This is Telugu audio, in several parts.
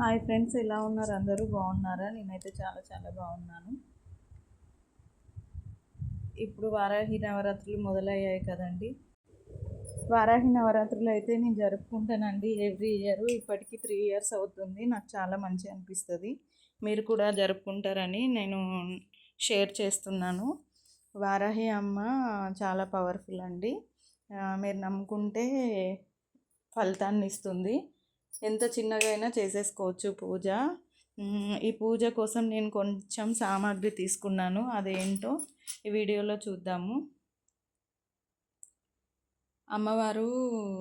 హాయ్ ఫ్రెండ్స్ ఎలా ఉన్నారు? అందరూ బాగున్నారా? నేనైతే చాలా చాలా బాగున్నాను. ఇప్పుడు వారాహి నవరాత్రులు మొదలయ్యాయి కదండి. వారాహి నవరాత్రులు అయితే నేను జరుపుకుంటానండి ఎవ్రీ ఇయర్. ఇప్పటికీ త్రీ ఇయర్స్ అవుతుంది. నాకు చాలా మంచి అనిపిస్తుంది. మీరు కూడా జరుపుకుంటారని నేను షేర్ చేస్తున్నాను. వారాహి అమ్మ చాలా పవర్ఫుల్ అండి. మీరు నమ్ముకుంటే ఫలితాన్ని ఇస్తుంది. ఎంత చిన్నగా అయినా చేసేసుకోవచ్చు పూజ. ఈ పూజ కోసం నేను కొంచెం సామాగ్రి తీసుకున్నాను. అదేంటో ఈ వీడియోలో చూద్దాము. అమ్మవారు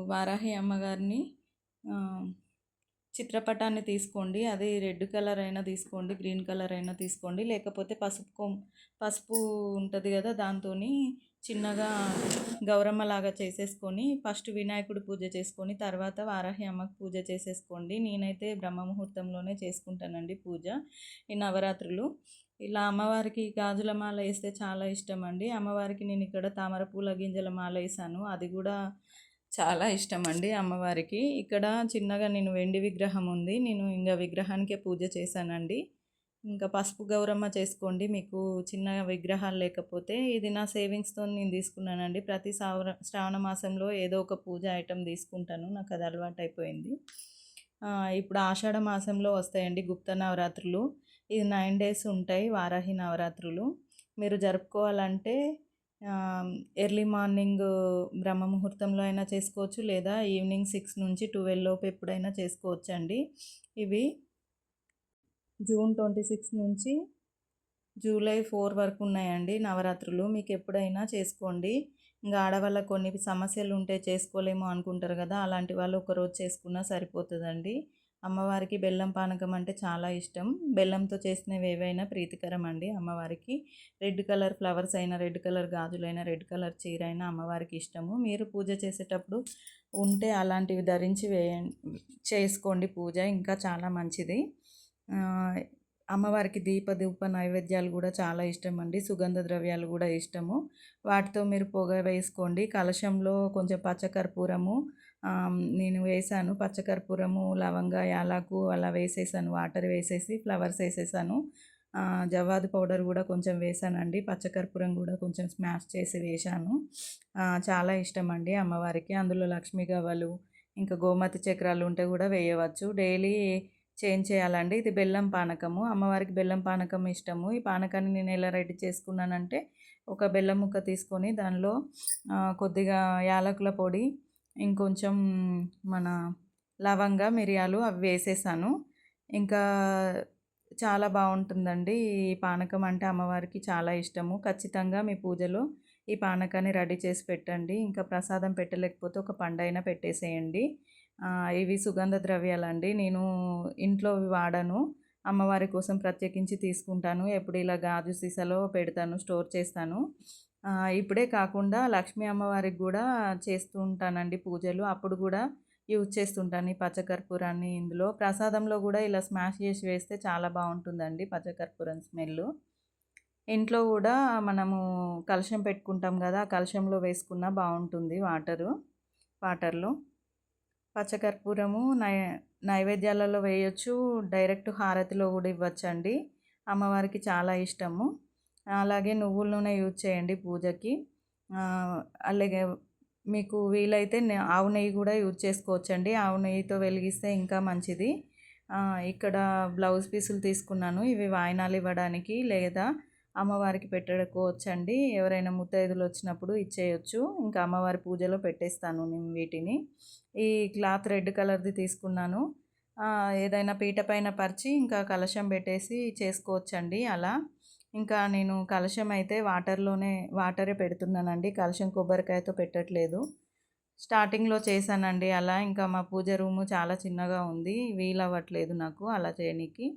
వారాహి అమ్మగారిని చిత్రపటాన్ని తీసుకోండి. అది రెడ్ కలర్ అయినా తీసుకోండి గ్రీన్ కలర్ అయినా తీసుకోండి. లేకపోతే పసుపు పసుపు ఉంటుంది కదా దాంతో చిన్నగా గౌరమ్మ లాగా చేసేసుకొని ఫస్ట్ వినాయకుడు పూజ చేసుకొని తర్వాత వారాహి అమ్మకు పూజ చేసేసుకోండి. నేనైతే బ్రహ్మ ముహూర్తంలోనే చేసుకుంటానండి పూజ. ఈ నవరాత్రులు. ఇలా అమ్మవారికి గాజుల మాల వేస్తే చాలా ఇష్టం అండి. అమ్మవారికి నేను ఇక్కడ తామర పూల గింజల మాల వేసాను. అది కూడా చాలా ఇష్టం అండి అమ్మవారికి. ఇక్కడ చిన్నగా నేను వెండి విగ్రహం ఉంది. నేను ఇంకా విగ్రహానికే పూజ చేశానండి. ఇంకా పసుపు గౌరమ్మ చేసుకోండి. మీకు చిన్న విగ్రహాలు లేకపోతే ఇది నా సేవింగ్స్తో నేను తీసుకున్నానండి. ప్రతి శ్రావణ శ్రావణ మాసంలో ఏదో ఒక పూజ ఐటెం తీసుకుంటాను. నాకు అది అలవాటు అయిపోయింది ఇప్పుడు ఆషాఢ మాసంలో వస్తాయండి గుప్త నవరాత్రులు. ఇది నైన్ డేస్ ఉంటాయి వారాహి నవరాత్రులు. మీరు జరుపుకోవాలంటే ఎర్లీ మార్నింగ్ బ్రహ్మ ముహూర్తంలో అయినా చేసుకోవచ్చు లేదా ఈవినింగ్ సిక్స్ నుంచి ట్వెల్వ్ లోపు ఎప్పుడైనా చేసుకోవచ్చు అండి ఇవి జూన్ ట్వంటీ సిక్స్ నుంచి జూలై ఫోర్ వరకు ఉన్నాయండి నవరాత్రులు. మీకు ఎప్పుడైనా చేసుకోండి. ఇంకా ఆడవాళ్ళ కొన్ని సమస్యలు ఉంటే చేసుకోలేము అనుకుంటారు కదా అలాంటి వాళ్ళు ఒకరోజు చేసుకున్నా సరిపోతుందండి. అమ్మవారికి బెల్లం పానకం అంటే చాలా ఇష్టం. బెల్లంతో చేసినవి ఏవైనా ప్రీతికరం అండి అమ్మవారికి. రెడ్ కలర్ ఫ్లవర్స్ అయినా రెడ్ కలర్ గాజులైనా రెడ్ కలర్ చీర అయినా అమ్మవారికి ఇష్టము. మీరు పూజ చేసేటప్పుడు ఉంటే అలాంటివి ధరించి వేయండి చేసుకోండి పూజ ఇంకా చాలా మంచిది. అమ్మవారికి దీప ధూప నైవేద్యాలు కూడా చాలా ఇష్టం అండి సుగంధ ద్రవ్యాలు కూడా ఇష్టము. వాటితో మీరు పొగ వేసుకోండి. కలశంలో కొంచెం పచ్చకర్పూరము నేను వేసాను పచ్చకర్పూరము లవంగ యాలకు అలా వేసేసాను. వాటర్ వేసేసి ఫ్లవర్స్ వేసేసాను. జవాదు పౌడర్ కూడా కొంచెం వేసానండి. పచ్చకర్పూరం కూడా కొంచెం స్మాష్ చేసి వేశాను. చాలా ఇష్టం అండి అమ్మవారికి. అందులో లక్ష్మీ గవ్వలు ఇంకా గోమతి చక్రాలు ఉంటే కూడా వేయవచ్చు. డైలీ చేంజ్ చేయాలండి. ఇది బెల్లం పానకము. అమ్మవారికి బెల్లం పానకం ఇష్టము. ఈ పానకాన్ని నేను ఎలా రెడీ చేసుకున్నానంటే ఒక బెల్లం ముక్క తీసుకొని దానిలో కొద్దిగా యాలకుల పొడి ఇంకొంచెం మన లవంగ మిరియాలు అవి వేసేసాను. ఇంకా చాలా బాగుంటుందండి. ఈ పానకం అంటే అమ్మవారికి చాలా ఇష్టము. ఖచ్చితంగా మీ పూజలో ఈ పానకాన్ని రెడీ చేసి పెట్టండి. ఇంకా ప్రసాదం పెట్టలేకపోతే ఒక పండైనా పెట్టేసేయండి. ఇవి సుగంధ ద్రవ్యాలండి. నేను ఇంట్లో వాడను. అమ్మవారి కోసం ప్రత్యేకించి తీసుకుంటాను. ఎప్పుడు ఇలా గాజు సీసాలో పెడతాను స్టోర్ చేస్తాను. ఇప్పుడే కాకుండా లక్ష్మీ అమ్మవారికి కూడా చేస్తూ ఉంటానండి పూజలు. అప్పుడు కూడా యూజ్ చేస్తుంటాను ఈ పచ్చకర్పూరాన్ని ఇందులో. ప్రసాదంలో కూడా ఇలా స్మాష్ చేసి వేస్తే చాలా బాగుంటుందండి పచ్చకర్పూరం స్మెల్ ఇంట్లో కూడా మనము కలశం పెట్టుకుంటాం కదా ఆ కలశంలో వేసుకున్న బాగుంటుంది వాటరు వాటర్లో. పచ్చకర్పూరము నై నైవేద్యాలలో వేయొచ్చు డైరెక్ట్ హారతిలో కూడా ఇవ్వచ్చండి. అమ్మవారికి చాలా ఇష్టము. అలాగే నువ్వుల నూనె యూజ్ చేయండి పూజకి. అలాగే మీకు వీలైతే ఆవు నెయ్యి కూడా యూజ్ చేసుకోవచ్చండి. ఆవు నెయ్యితో వెలిగిస్తే ఇంకా మంచిది. ఇక్కడ బ్లౌజ్ పీసులు తీసుకున్నాను. ఇవి వాయినాలు ఇవ్వడానికి లేదా అమ్మవారికి పెట్టడుకోవచ్చండి ఎవరైనా ముత్తైదులు వచ్చినప్పుడు ఇచ్చేయచ్చు. ఇంకా అమ్మవారి పూజలో పెట్టేస్తాను నేను వీటిని. ఈ క్లాత్ రెడ్ కలర్ది తీసుకున్నాను. ఏదైనా పీట పైన పరిచి ఇంకా కలశం పెట్టేసి చేసుకోవచ్చండి అలా. ఇంకా నేను కలశం అయితే వాటర్లోనే వాటరే పెడుతున్నానండి. కలశం కొబ్బరికాయతో పెట్టట్లేదు. స్టార్టింగ్లో చేశానండి అలా. ఇంకా మా పూజ రూము చాలా చిన్నగా ఉంది. వీలవ్వట్లేదు నాకు అలా చేయనీకి.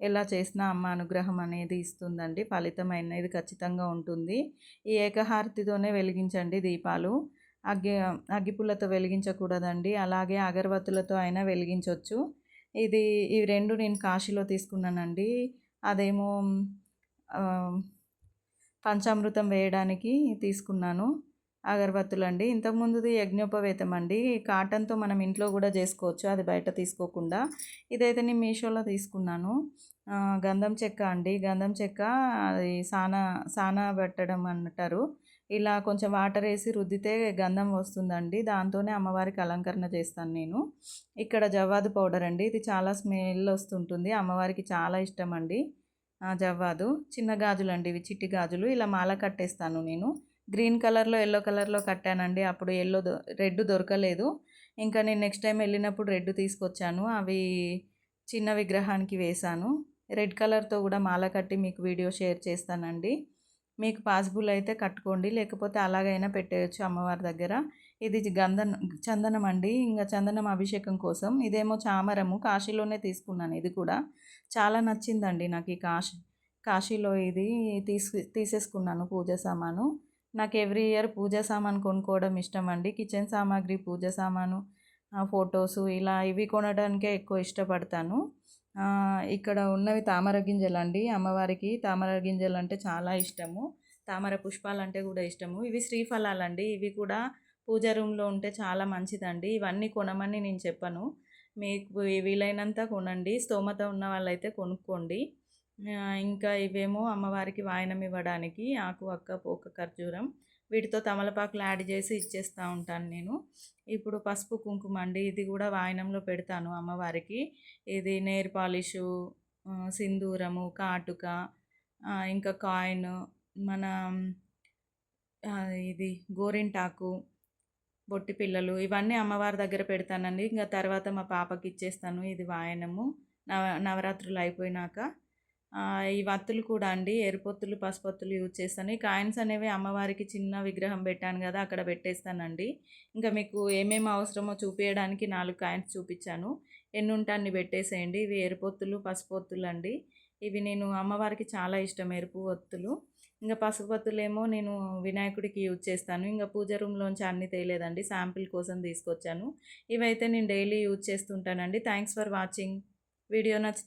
ఎలా చేసినా అమ్మ అనుగ్రహం అనేది ఇస్తుందండి. ఫలితం అనేది ఖచ్చితంగా ఉంటుంది. ఈ ఏకహారతితోనే వెలిగించండి దీపాలు. అగ్గి అగ్గిపుల్లతో వెలిగించకూడదండి. అలాగే అగరబత్తులతో అయినా వెలిగించవచ్చు ఇది ఈ రెండు నేను కాశీలో తీసుకున్నానండి. అదేమో పంచామృతం వేయడానికి తీసుకున్నాను. అగరబత్తులు అండి ఇంతకుముందుది యజ్ఞోపవేతం అండి. కాటన్తో మనం ఇంట్లో కూడా చేసుకోవచ్చు. అది బయట తీసుకోకుండా. ఇదైతే నేను మీషోలో తీసుకున్నాను. గంధం చెక్క అండి. గంధం చెక్క అది సానా సానా పెట్టడం అంటారు. ఇలా కొంచెం వాటర్ వేసి రుద్దితే గంధం వస్తుందండి. దాంతోనే అమ్మవారికి అలంకరణ చేస్తాను నేను. ఇక్కడ జవ్వాదు పౌడర్ అండి. ఇది చాలా స్మెల్ వస్తుంటుంది. అమ్మవారికి చాలా ఇష్టం అండి. జవ్వాదు. చిన్న గాజులు అండి ఇవి చిట్టి గాజులు. ఇలా మాల కట్టేస్తాను నేను. గ్రీన్ కలర్లో ఎల్లో కలర్లో కట్టానండి. అప్పుడు ఎల్లో రెడ్ దొరకలేదు. ఇంకా నేను నెక్స్ట్ టైం వెళ్ళినప్పుడు రెడ్ తీసుకొచ్చాను. అవి చిన్న విగ్రహానికి వేశాను. రెడ్ కలర్తో కూడా మాల కట్టి మీకు వీడియో షేర్ చేస్తానండి. మీకు పాసిబుల్ అయితే కట్టుకోండి. లేకపోతే అలాగైనా పెట్టేయచ్చు అమ్మవారి దగ్గర. ఇది గంధం చందనం అండి. ఇంకా చందనం అభిషేకం కోసం ఇదేమో చామరము కాశీలోనే తీసుకున్నాను ఇది కూడా. చాలా నచ్చిందండి నాకు ఈ కాశీ కాశీలో ఇది తీసు తీసేసుకున్నాను పూజ సామాను. నాకు ఎవ్రీ ఇయర్ పూజ సామాను కొనుక్కోవడం ఇష్టం అండి. కిచెన్ సామాగ్రి పూజ సామాను ఫొటోసు ఇలా ఇవి కొనడానికే ఎక్కువ ఇష్టపడతాను. ఇక్కడ ఉన్నవి తామర గింజలు అండి. అమ్మవారికి తామర గింజలు అంటే చాలా ఇష్టము. తామర పుష్పాలు అంటే కూడా ఇష్టము. ఇవి శ్రీఫలాలండి. ఇవి కూడా పూజ రూమ్లో ఉంటే చాలా మంచిదండి. ఇవన్నీ కొనమని నేను చెప్పను. మీకు వీలైనంత కొనండి. స్తోమత ఉన్న వాళ్ళైతే కొనుక్కోండి. ఇంకా ఇవేమో అమ్మవారికి వాయనం ఇవ్వడానికి ఆకు అక్క పోక ఖర్జూరం వీటితో తమలపాకులు యాడ్ చేసి ఇచ్చేస్తూ ఉంటాను నేను. ఇప్పుడు పసుపు కుంకుమ అండి. ఇది కూడా వాయనంలో పెడతాను అమ్మవారికి. ఇది నెయిర్ పాలిషు సింధూరము కాటుక ఇంకా కాయిన్ మన ఇది గోరింటాకు బొట్టి పిల్లలు ఇవన్నీ అమ్మవారి దగ్గర పెడతానండి. ఇంకా తర్వాత మా పాపకి ఇచ్చేస్తాను. ఇది వాయనము. నవ నవరాత్రులు అయిపోయినాక. ఈ వత్తులు కూడా అండి. ఎరుపొత్తులు పసుపొత్తులు యూజ్ చేస్తాను. ఈ కాయిన్స్ అనేవి అమ్మవారికి చిన్న విగ్రహం పెట్టాను కదా అక్కడ పెట్టేస్తానండి. ఇంకా మీకు ఏమేమి అవసరమో చూపించడానికి నాలుగు కాయిన్స్ చూపించాను. ఎన్ని ఉంటే అన్ని పెట్టేసేయండి. ఇవి ఎరుపొత్తులు పసుపొత్తులు అండి. ఇవి నేను అమ్మవారికి చాలా ఇష్టం ఎరుపు ఒత్తులు. ఇంకా పసుపు ఒత్తులేమో నేను వినాయకుడికి యూజ్ చేస్తాను. ఇంకా పూజ రూమ్లోంచి అన్నీ తేలేదండి శాంపిల్ కోసం తీసుకొచ్చాను. ఇవైతే నేను daily use చేస్తుంటానండి. Thanks for watching. Video నచ్చితే